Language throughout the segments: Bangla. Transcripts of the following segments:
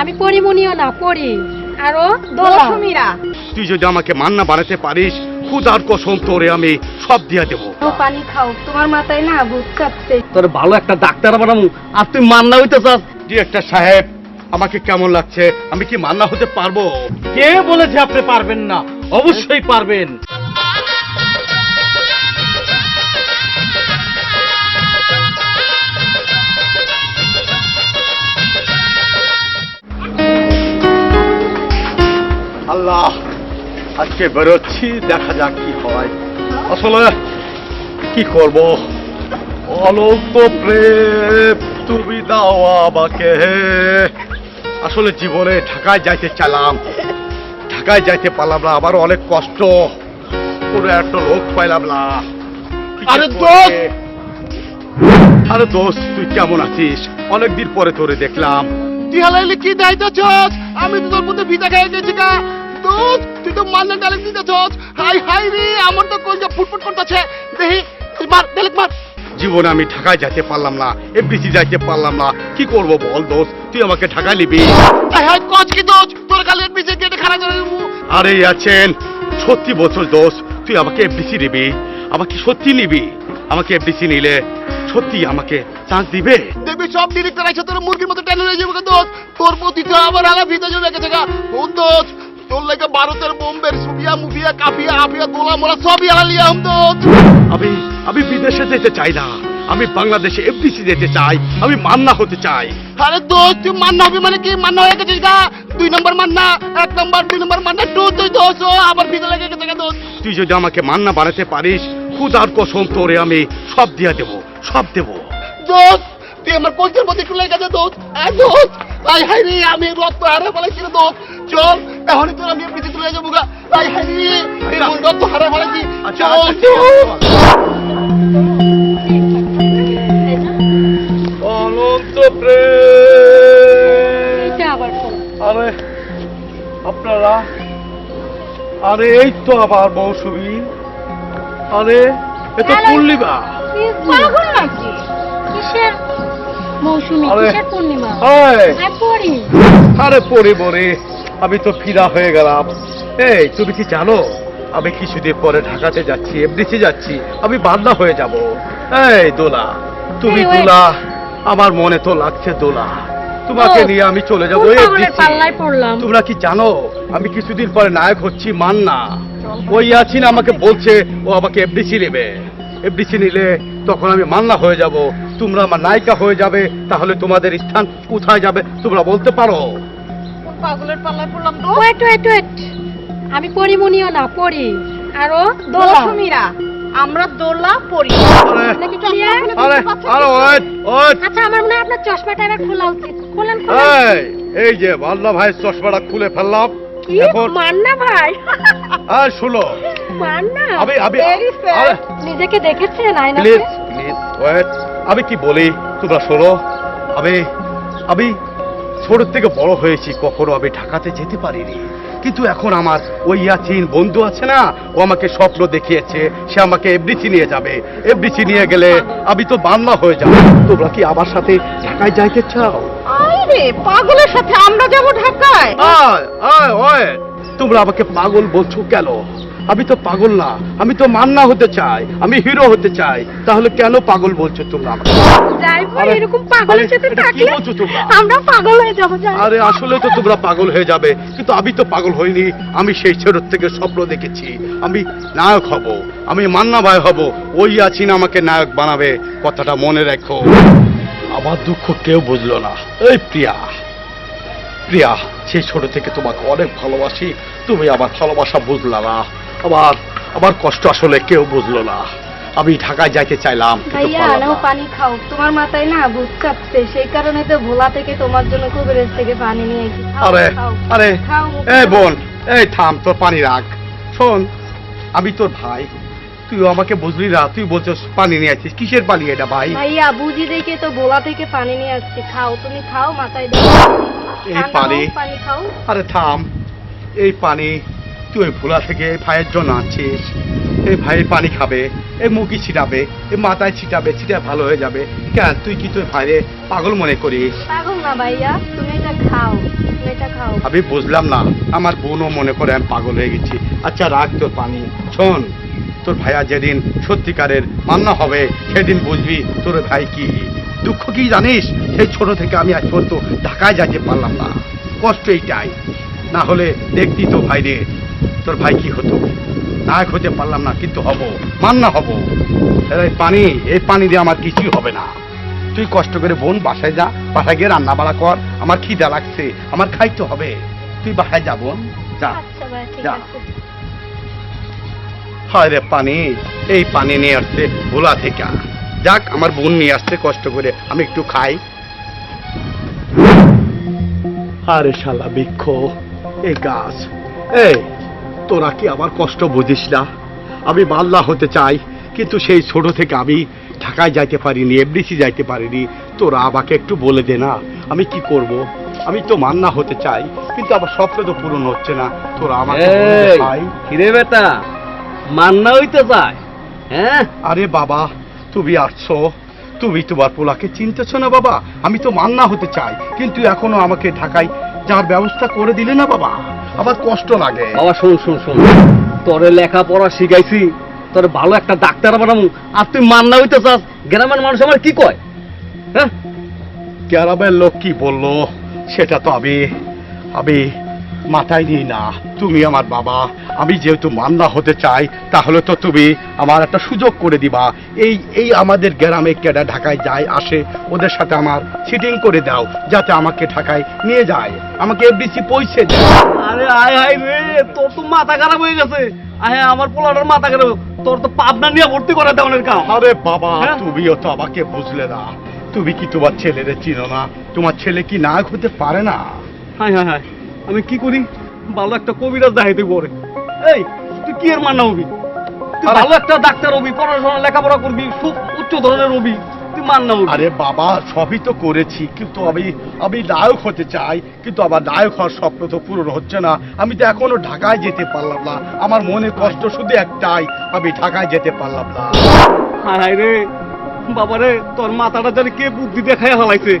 আমি পরিমণিও না পড়ি। আরও দোলা মৌসুমীরা তুই যদি আমাকে মান্না বানাতে পারিস খুদার কসম তোরে আমি সব দিয়ে দেবো। পানি খাও তোমার মাথায় না ভূত চাপছে। তোর ভালো একটা ডাক্তার বানাবো আর তুই মান্না হইতে চাস। একটা সাহেব আমাকে কেমন লাগছে? আমি কি মান্না হতে পারব? কে বলেছে আপনি পারবেন না? অবশ্যই পারবেন। আল্লাহ আজকে বেরোচ্ছি দেখা যাক কি হয়। আসলে কি করব? অনন্ত প্রেম তুমি দাও আমাকে। আসলে জীবনে ঢাকায় যাইতে চালাম ঢাকায় যাইতে পারলাম না আবার অনেক কষ্ট। কোনো একটা লোক পাইলাম না। আরে? দোস্ত! আরে দোস্ত তুই কেমন আছিস? অনেকদিন পরে তোরে দেখলাম। তুই হালাইলে কি দায়িত্ব আমি তোর মধ্যে খাই দিয়েছি কা দোস্ত তুই তো ডালেক দিতে ছস হাই হাই রে আমার তো কলজা ফুটফুট করতেছে। দেখি মার ডালেক মার। জীবনে আমি ঢাকায় যাইতে পারলাম না এফডিসি যাইতে পারলাম না। কি করব বল দোস্ত তুই আমাকে ঢাকায় নিবি। কি দোস্ত তোর গেটে খাড়া করে দেবো। আরে আছেন সত্যি বছর দোস্ত তুই আমাকে এফডিসি নিবি। আমাকে সত্যি নিবি। আমাকে এফডিসি নিলে সত্যি আমাকে চান্স দিবে। দেখবি সব ডিরেক্টর আছে তোর মুরগির মতো টেনে হয়ে যাবে দোস্ত। তোর প্রতি তো আবার আলা ভিতা জমে গেছে গা। কোন দোস্ত তোর লাগে ভারতের বোম্বের সুবিয়া মুফিয়া কাফিয়া আফিয়া গোলা মোলা সবই আমি আমি বিদেশে যেতে চাই না। আমি বাংলাদেশে এফডিসি যেতে চাই। আমি মান্না হতে চাই। আরে দোস্ত তুই মান্না হবে মানে কি? মান্না হয়ে গেছিস গা? দুই নম্বর মান্না এক নম্বর দুই নম্বর মান্না টু তুই ও আবার ভিতরে লেগে গেছে গা তুই যদি আমাকে মান্না বানাতে পারিস খুদার কসম তোরে আমি সব দিয়ে দেবো সব দেবো। দোস্ত তুই আমার পঞ্চের মধ্যে একটু লেগে গেছে দোস্ত। আ দোস্ত। আই হাই রে আমি রক্ত হারে ফেলেছি রে দোস্ত। চল এখনই তোর আমি পিছিয়ে তুলে যাব গা। আই হাই রে রক্ত হারে ফেলেছি আচ্ছা চল আচ্ছা, চল। চল। অনন্ত প্রেম। আরে আপনারা আরে এই তো আবার মৌসুমি। আরে এ তো। পূর্ণিমা। পাগল নাকি? কিসের? মৌসুমী আরে। কিসের পূর্ণিমা? হ্যাঁ পড়ি? আরে আমি তো ফিরা হয়ে গেলাম। এই তুমি কি জানো? আমি কিছুদিন পরে ঢাকাতে যাচ্ছি এমডিসি যাচ্ছি আমি বান্দা হয়ে যাব। এই দোলা তুমি দোলা আমার মনে তো লাগছে দোলা। তোমাকে নিয়ে আমি চলে যাব তোমরা কি জানো? আমি কিছুদিন পরে নায়ক হচ্ছি মান্না। ওই আছিন আমাকে বলছে ও আমাকে এফডিসি নেবে। এফডিসি নিলে তখন আমি মান্না হয়ে যাব। তোমরা আমার নায়িকা হয়ে যাবে তাহলে তোমাদের স্থান কোথায় যাবে তোমরা বলতে পারো। পাগলের পাল্লায় পড়লাম তো? Wait wait wait. আমি পরিমণিও না পড়ি। আরও দোলা। আমরা দোলা পড়ি। আরে ওয়েট ওয়েট। আচ্ছা আমার মনে হয় আপনার চশমাটা এবার খোলা উচিত। খোলেন খোলেন। এই যে মান্না ভাইয়ের চশমাটা খুলে ফেললাম। কি? মান্না ভাই? আর শুনো। মান্না? আমি আমি নিজেকে দেখেছেন আয়নাতে? Please please wait. আমি কি বলি? তোমরা শোনো আমি আমি ছোট থেকে বড় হয়েছি কখনো আমি ঢাকাতে যেতে পারিনি। কিন্তু এখন আমার ওই ইয়াচিন বন্ধু আছে না ও আমাকে স্বপ্ন দেখিয়েছে সে আমাকে এফডিসি নিয়ে যাবে। এফডিসি নিয়ে গেলে আমি তো বাংলা হয়ে যাব। তোমরা কি আমার সাথে ঢাকায় যাইতে চাও? আরে পাগলের সাথে আমরা যাব ঢাকায়। আয় আয় ওয়ে তোমরা আমাকে পাগল বলছো কেন? আমি তো পাগল না আমি তো মান্না হতে চাই আমি হিরো হতে চাই। তাহলে কেন পাগল বলছো তোমরা আমাকে? আরে, এরকম পাগলের আরে, সাথে এটা কি থাকলে বলছো তোমরা? আমরা পাগল হয়ে যাব জানো? আরে আসলে তো তোমরা পাগল হয়ে যাবে কিন্তু আমি তো পাগল হইনি। আমি সেই ছোট থেকে স্বপ্ন দেখেছি। আমি নায়ক হব আমি মান্না ভাই হব ওই আছি না আমাকে নায়ক বানাবে। কথাটা মনে রাখো। আমার দুঃখ কেউ বুঝলো না। এই প্রিয়া প্রিয়া সেই ছোট থেকে তোমাকে অনেক ভালোবাসি। তুমি আমার ভালোবাসা বুঝলা না। আমার আমার কষ্ট আসলে কেউ বুঝলো না। আমি ঢাকায় যাইতে চাইলাম ভাইয়া নাও পানি খাও। তোমার মাথায় না ভূত চাপছে সেই কারণে তো ভোলা থেকে তোমার জন্য কুবেরের থেকে পানি নিয়ে এসেছি। আরে আরে এই বোন এই থাম তোর পানি রাখ। শোন আমি তোর ভাই। তুই আমাকে বুঝলি না তুই বলছিস পানি নিয়ে আসছিস কিসের পানি এটা ভাই? ভাইয়া বুঝি দেখে তো ভোলা থেকে পানি নিয়ে আসছি। খাও তুমি খাও মাথায় এই পানি। পানি খাও। আরে থাম এই পানি তুই ওই ভোলা থেকে ভাইয়ের জন্য আছিস এই ভাই পানি খাবে এই মুখি ছিটাবে এই মাথায় ছিটাবে ছিটা ভালো হয়ে যাবে। কেন তুই কি তুই ভাইরে পাগল মনে করিস? পাগল না ভাইয়া তুমি এটা খাও আমি বুঝলাম না আমার বোনও মনে করে আমি পাগল হয়ে গেছি। আচ্ছা রাখ তোর পানি। শোন তোর ভাইয়া যেদিন সত্যিকারের মান্না হবে সেদিন বুঝবি তোর ভাই কি। দুঃখ কি জানিস? সেই ছোট থেকে আমি আজ পর্যন্ত ঢাকায় যাইতে পারলাম না। কষ্ট এইটাই। না হলে দেখতি তো ভাই রে তোর ভাই কি হতো? নায়ক হতে পারলাম না কিন্তু হব মান্না হব। এই পানি এই পানি দিয়ে আমার কিছুই হবে না। তুই কষ্ট করে বোন বাসায় যা বাসায় গিয়ে রান্না বাড়া কর আমার খিদা লাগছে আমার খাইতে হবে। তুই বাসায় যা বোন যা। আচ্ছা যা। হয় রে পানি এই পানি নিয়ে আসছে ভোলা থেকে। যাক আমার বোন নিয়ে আসছে কষ্ট করে আমি একটু খাই। আরে শালা বৃক্ষ এ গাছ এই তোরা কি আমার কষ্ট বুঝিস না? আমি মাল্লা হতে চাই কিন্তু সেই ছোট থেকে আমি ঢাকায় যাইতে পারিনি এফডিসি যাইতে পারিনি। তোরা আমাকে একটু বলে দে না আমি কি করব? আমি তো মান্না হতে চাই কিন্তু আমার স্বপ্ন তো পূরণ হচ্ছে না। তোরা আমাকে কিরে বেটা মান্না হইতে চায় হ্যাঁ? আরে বাবা তুমি আসছো। তুমি তোমার পোলাকে চিনতেছ না বাবা? আমি তো মান্না হতে চাই কিন্তু এখনও আমাকে ঢাকায় যাওয়ার ব্যবস্থা করে দিলে না বাবা? আমার কষ্ট লাগে। বাবা শোন শোন শোন। তোরে লেখাপড়া শিখাইছি তোর ভালো একটা ডাক্তার বানাবো। আর তুই মান্না হইতে চাস গ্রামের মানুষ আমার কি কয়? হ্যাঁ? গ্রামের লোক কি বলল সেটা তো আমি আমি মাথায় নিই না। তুমি আমার বাবা। আমি যেহেতু মান্না হতে চাই তাহলে তো তুমি আমার একটা সুযোগ করে দিবা। এই এই আমাদের গ্রামে কেডা ঢাকায় যায় আসে ওদের সাথে আমার সিটিং করে দাও যাতে আমাকে ঢাকায় নিয়ে যায়। আমাকে এফডিসি পৌঁছে আরে আয় হায় রে তোর তো মাথা খারাপ হয়ে গেছে। আয় আমার পোলাটার মাথা খারাপ তোর তো পাবনা নিয়ে ভর্তি করে দেওয়ানের কাম আরে বাবা হ্যাঁ? তুমিও তো আমাকে বুঝলে না। তুমি কি তোমার ছেলেরে চিনো না? তোমার ছেলে কি নায়ক হতে পারে না? হায় হায় হায়। আমি কি করি? ভালো একটা কবিরাজ দেখাইতে পরে এই তুই কি এর মান্না হবি? ভালো একটা ডাক্তার হবি পড়াশোনা লেখাপড়া করবি খুব উচ্চ ধরনের হবি তুই মান্না হবি। আরে বাবা সবই তো করেছি কিন্তু আমি আমি নায়ক হতে চাই কিন্তু আমার নায়ক হওয়ার স্বপ্ন তো পূরণ হচ্ছে না। আমি তো এখনও ঢাকায় যেতে পারলাম না। আমার মনে কষ্ট শুধু একটাই আমি ঢাকায় যেতে পারলাম না। হায় রে বাবা রে তোর মাথাটা জানি কে বুদ্ধি দেখায় ফেলাইছে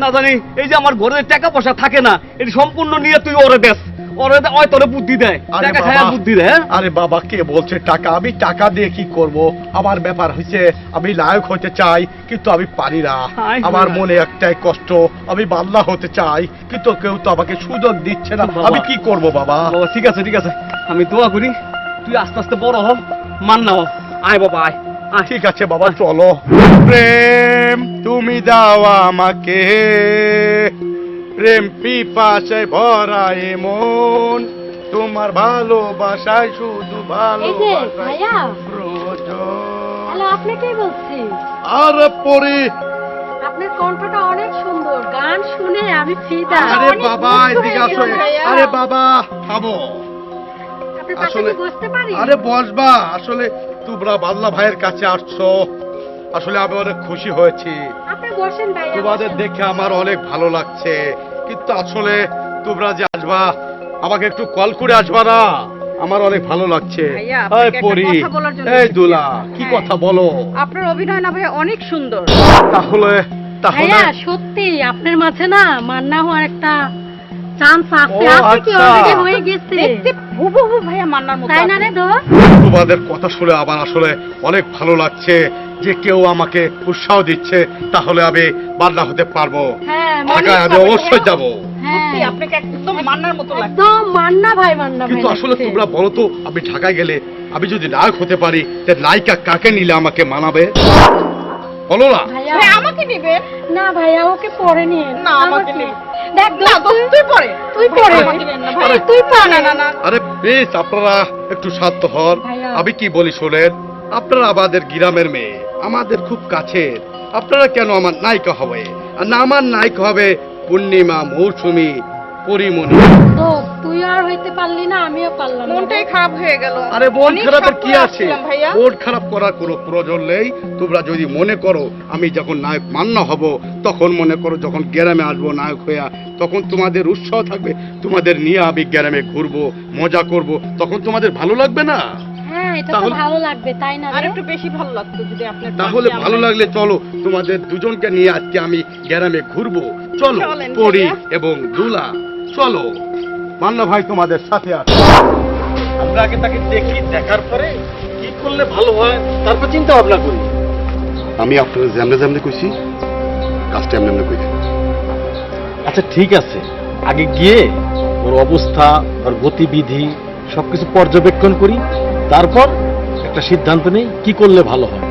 না জানি এই যে আমার ঘরে টাকা পয়সা থাকে না এটি সম্পূর্ণ নিয়ে তুই ওরে দেস। ওরে ওই তোরে বুদ্ধি দেয়। আরে টাকা বাবা, খায়া বুদ্ধি দেয় হ্যাঁ? আরে বাবা কে বলছে টাকা? আমি টাকা দিয়ে কি করব? আমার ব্যাপার হয়েছে আমি নায়ক হতে চাই কিন্তু আমি পারি না। আমার মনে একটাই কষ্ট আমি বাল্লা হতে চাই কিন্তু কেউ তো আমাকে সুযোগ দিচ্ছে না। আমি কি করব বাবা? বাবা ঠিক আছে ঠিক আছে। আমি দোয়া করি তুই আস্তে আস্তে বড় হ মান্না হ আয় বাবা আয়। ঠিক আছে বাবা চলো। প্রেম তুমি দাও আমাকে। প্রেম পিপাসায় ভরা মন। তোমার ভালোবাসায় শুধু ভালোবাসায় আপনাকেই বলছি? আরে পরে আপনার কণ্ঠটা অনেক সুন্দর গান শুনে আমি ফিদা। আরে বাবা এদিকে আসো। আরে বাবা পাশে আসলে- পারি? আরে বসবা আসলে তোমরা বাদলা ভাইয়ের কাছে আসছো। আসলে আমি অনেক খুশি হয়েছি। তোমাদের দেখে আমার অনেক ভালো লাগছে। কিন্তু আসলে তোমরা যে আসবা আমাকে একটু কল করে আসবা না। আমার অনেক ভালো লাগছে। এই পরি এই দুলা কি হ্যাঁ। কথা বলো? আপনার অভিনয় না ভাইয়া অনেক সুন্দর। তাহলে তাহলে সত্যি আপনার মাঝে না মান্না হওয়ার একটা তোমাদের কথা শুনে আমার আসলে অনেক ভালো লাগছে যে কেউ আমাকে উৎসাহ দিচ্ছে তাহলে আমি বান্না হতে পারব। হ্যাঁ ঢাকায় আমি অবশ্যই হবে। যাব। হ্যাঁ। সত্যি আপনাকে একদম মান্নার মতো লাগে একদম মান্না ভাই মান্না ভাই কিন্তু আসলে তোমরা বলো তো আমি ঢাকায় গেলে আমি যদি নায়ক হতে পারি নায়িকা কাকে নিলে আমাকে মানাবে? বলো না। ভাইয়া। আমাকে নিবে? না ভাইয়া ওকে পরে নিয়ে। না, আমাকে নে। দেখ না তুই পরে তুই পরে আরে তুই পরে না না না। আরে প্লিজ আপনারা একটু শান্ত হন। আমি কি বলি শোনেন আপনারা আমাদের গ্রামের মেয়ে আমাদের খুব কাছের। আপনারা কেন আমার নায়িকা হবে? আর না আমার নায়িকা হবে পূর্ণিমা মৌসুমী পরিমণি তুই আর হইতে পারলি না আমিও পারলাম না। মনটাই খারাপ হয়ে গেল। আরে মন অনেক খারাপের স্বপ্ন কি আছে? ভাইয়া। মন খারাপ করার কোনো প্রয়োজন নেই। তোমরা যদি মনে করো আমি যখন নায়ক মান্য হব তখন মনে করো যখন গ্রামে আসব নায়ক হইয়া তখন তোমাদের উৎসাহ থাকবে। তোমাদের নিয়ে আমি গ্রামে ঘুরবো মজা করব। তখন তোমাদের ভালো লাগবে না? হ্যাঁ এটা তো তাহলে- ভালো লাগবে তাই না আর একটু বেশি ভালো লাগতো যদি আপনার তাহলে পাশে ভালো আমরা- লাগলে চলো তোমাদের দুজনকে নিয়ে আজকে আমি গ্রামে ঘুরবো। চলো চলেন, পরি ভাইয়া। এবং দুলা। চলো। মান্না ভাই তোমাদের সাথে আছে। আমরা আগে তাকে দেখি দেখার পরে কি করলে ভালো হয় তারপর চিন্তা ভাবনা করি। আমি আপনার যেমনে যেমনে কইছি কাজটা এমনি এমনি কইছি আচ্ছা ঠিক আছে। আগে গিয়ে ওর অবস্থা ওর গতিবিধি সবকিছু পর্যবেক্ষণ করি তারপর একটা সিদ্ধান্ত নেই কি করলে ভালো হয়।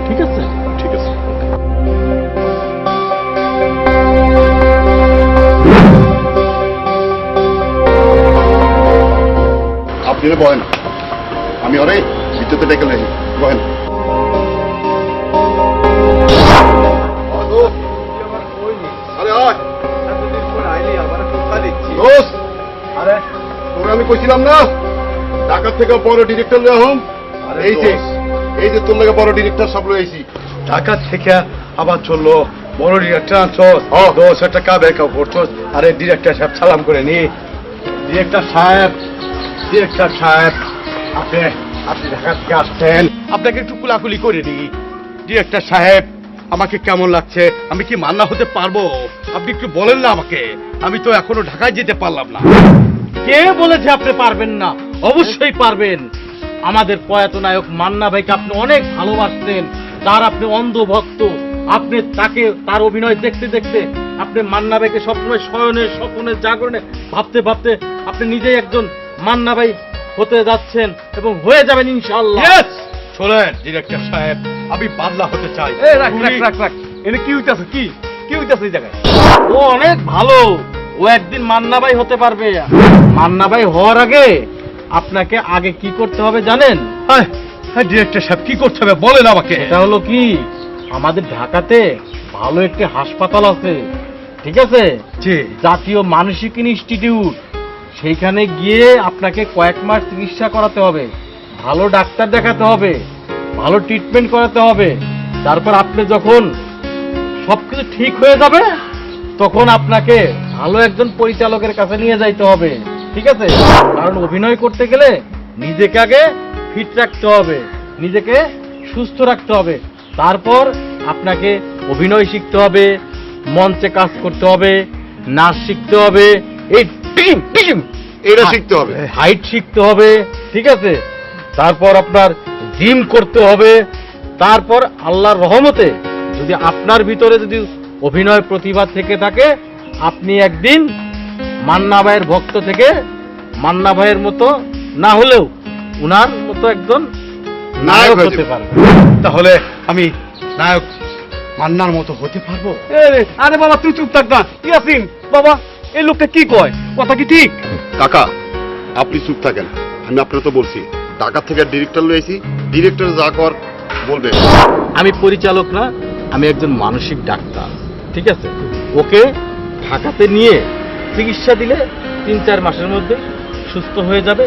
আপনি বলেন। আমি ওরে বিদ্যুতে ডেকে নেই তোরে আমি কইছিলাম না ঢাকা থেকে বড় ডিরেক্টর লয়ে হম এই যে এই যে তোর লাগে বড় ডিরেক্টর সব লয়েছি ঢাকা থেকে আবার চলল বড় ডিরেক্টর আনছস। দশ টাকা বেকার করছস আরে ডিরেক্টর সাহেব সালাম করে নি। ডিরেক্টর সাহেব ডিরেক্টর সাহেব আপনি আপনি ঢাকা থেকে আসছেন। আপনাকে একটু কুলাকুলি করে নি ডিরেক্টর সাহেব আমাকে কেমন লাগছে? আমি কি মান্না হতে পারব? আপনি একটু বলেন না আমাকে। আমি তো এখনও ঢাকায় যেতে পারলাম না। কে বলেছে আপনি পারবেন না? অবশ্যই পারবেন। আমাদের প্রয়াত নায়ক মান্না ভাইকে আপনি অনেক ভালোবাসতেন। তার আপনি অন্ধ ভক্ত আপনি তাকে তার অভিনয় দেখতে দেখতে আপনি মান্না ভাইকে সবসময় শয়নে স্বপ্নে জাগরণে ভাবতে ভাবতে আপনি নিজেই একজন মান্না ভাই হতে যাচ্ছেন এবং হয়ে যাবেন ইনশাআল্লাহ। শোনেন ডিরেক্টর সাহেব আমি বাদলা হতে চাই। এনে কি হইতাছে কি? কি হইতাছে এই জায়গায়? ও অনেক ভালো। ও একদিন মান্না ভাই হতে পারবে। মান্না ভাই হওয়ার আগে আপনাকে আগে কি করতে হবে জানেন? হ্যাঁ হ্যাঁ ডিরেক্টর সাহেব কি করতে হবে বলেন আমাকে। এটা হলো কি আমাদের ঢাকাতে ভালো একটি হাসপাতাল আছে। ঠিক আছে? জাতীয় মানসিক ইনস্টিটিউট। সেইখানে গিয়ে আপনাকে কয়েক মাস চিকিৎসা করাতে হবে, ভালো ডাক্তার দেখাতে হবে, ভালো ট্রিটমেন্ট করাতে হবে। তারপর আপনি যখন সব কিছু ঠিক হয়ে যাবে, তখন আপনাকে ভালো একজন পরিচালকের কাছে নিয়ে যাইতে হবে, ঠিক আছে? কারণ অভিনয় করতে গেলে নিজেকে আগে ফিট রাখতে হবে, নিজেকে সুস্থ রাখতে হবে। তারপর আপনাকে অভিনয় শিখতে হবে, মঞ্চে কাজ করতে হবে, নাচ শিখতে হবে, এই এটা শিখতে হবে। হাইট শিখতে হবে ঠিক আছে? তারপর আপনার জিম করতে হবে। তারপর আল্লাহর রহমতে যদি আপনার ভিতরে যদি অভিনয় প্রতিভা থেকে থাকে আপনি একদিন মান্না ভাইয়ের ভক্ত থেকে মান্না ভাইয়ের মতো না হলেও উনার মতো একজন নায়ক হতে। পারবে তাহলে আমি নায়ক মান্নার মতো হতে পারব? আরে বাবা তুই চুপ থাক না। ইয়াসিন বাবা এই লোকটা কি কয়? কথা কি ঠিক? কাকা আপনি চুপ থাকেন। আমি আপনার তো বলছি ঢাকা থেকে ডিরেক্টর লয়েছি ডিরেক্টর যা কর বলবে আমি পরিচালক না আমি একজন মানসিক ডাক্তার ঠিক আছে? ওকে ঢাকাতে নিয়ে চিকিৎসা দিলে তিন চার মাসের মধ্যে সুস্থ হয়ে যাবে।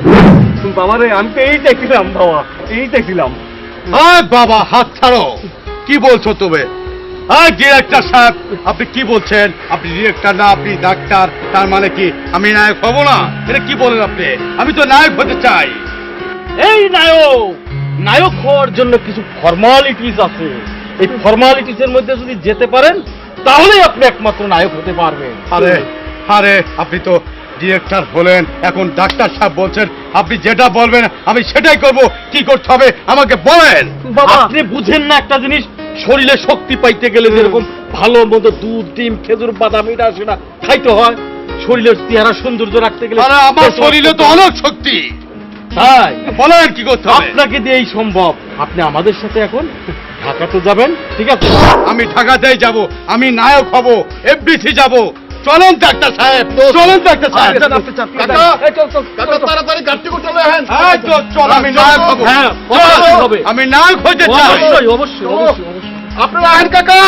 বাবা রে আমি তো এই চাইছিলাম বাবা। এই চাইছিলাম আয় বাবা হাত ছাড়ো। কি বলছো তুমি? আয় ডিরেক্টর সাহেব আপনি কি বলছেন? আপনি ডিরেক্টর না আপনি ডাক্তার তার মানে কি আমি নায়ক হব না? এটা কি বলেন আপনি? আমি তো নায়ক হতে চাই। এই নায়ক নায়ক হওয়ার জন্য কিছু ফর্মালিটিস আছে। এই ফর্মালিটিস এর মধ্যে যদি যেতে পারেন তাহলেই আপনি একমাত্র নায়ক হতে পারবেন। আরে আরে আপনি তো ডিরেক্টর হলেন এখন ডাক্তার সাহেব বলছেন আপনি যেটা বলবেন আমি সেটাই করব। কি করতে হবে? আমাকে বলেন। আপনি বুঝেন না একটা জিনিস শরীরে শক্তি পাইতে গেলে যেরকম ভালো মতো দুধ ডিম খেজুর বাদাম এটা না। খাইতে হয়। শরীরের চেহারা সৌন্দর্য রাখতে গেলে আমার শরীরে তো অনেক শক্তি। তাই? বলেন কি করতে আপনাকে দিয়েই সম্ভব। আপনি আমাদের সাথে এখন ঢাকাতে যাবেন ঠিক আছে? আমি ঢাকাতেই যাব। আমি নায়ক হব এফডিসি যাব। চলেন ডাক্তার সাহেব। চলেন ডাক্তার সাহেব। তাড়াতাড়ি গাড়ি করতে তো আমি নায়ক হব। হ্যাঁ, হবে। আমি নায়ক হতে চাই। অবশ্যই অবশ্যই অবশ্যই। অবশ্যই আপনারা আহেন কাকা